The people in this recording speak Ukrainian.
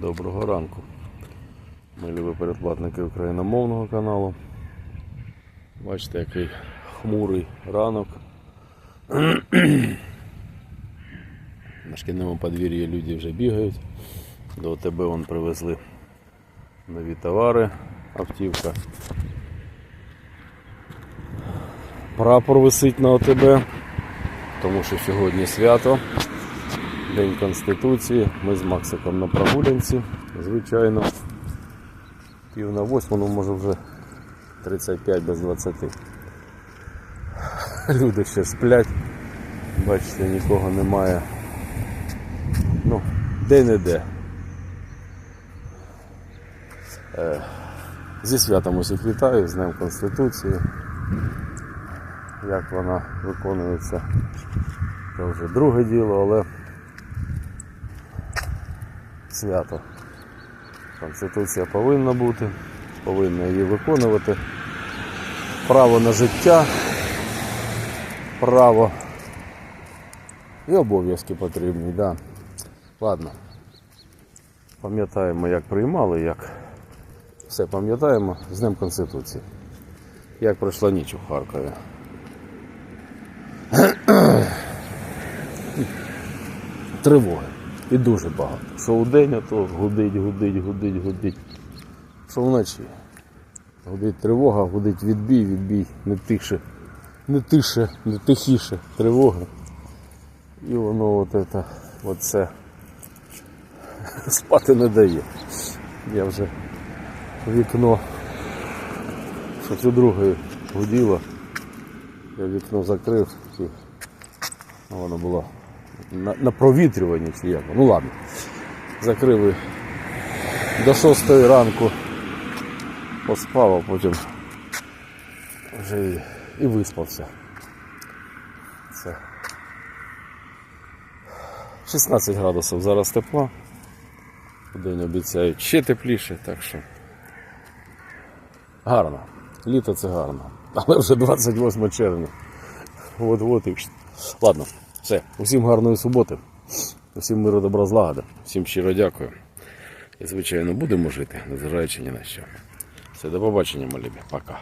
Доброго ранку. Ми любі передплатники україномовного каналу. Бачите, який хмурий ранок. На шкільному подвір'ї люди вже бігають. До ОТБ вон привезли нові товари, автівка. Прапор висить на ОТБ, тому що сьогодні свято. День Конституції. Ми з Максиком на прогулянці, звичайно. Пів на восьму, ну може вже 35 без 20. Люди ще сплять. Бачите, нікого немає. Ну, де-не-де. Е, Зі святом усіх вітаю, з Днем Конституції. Як вона виконується, це вже друге діло, але свято. Конституція повинна бути, повинна її виконувати. Право на життя, право і обов'язки потрібні, да. Ладно. Пам'ятаємо, як приймали, як все пам'ятаємо з Днем Конституції. Як пройшла ніч у Харкові. Тривоги. І дуже багато. Що у день, а то гудить, гудить, гудить, гудить. Що вночі. Гудить тривога, гудить відбій, відбій, не тише, не тише, не тихіше тривога. І воно от это, оце спати не дає. Я вже вікно, що це друге гуділо. Я вікно закрив і воно було на, на провітрюванні чи. Ну ладно. Закрив до 6 ранку поспав, а потім вже і, і виспався. Це 16 градусів зараз тепла. День обіцяють ще тепліше, так що гарно. Літо це гарно. Але вже 28 червня. От-от і. Ладно, все. Усім гарної суботи. Усім миру добра злагоди. Всім щиро дякую. І, звичайно, будемо жити, незважаючи ні на що. Все, до побачення, малібі. Пока.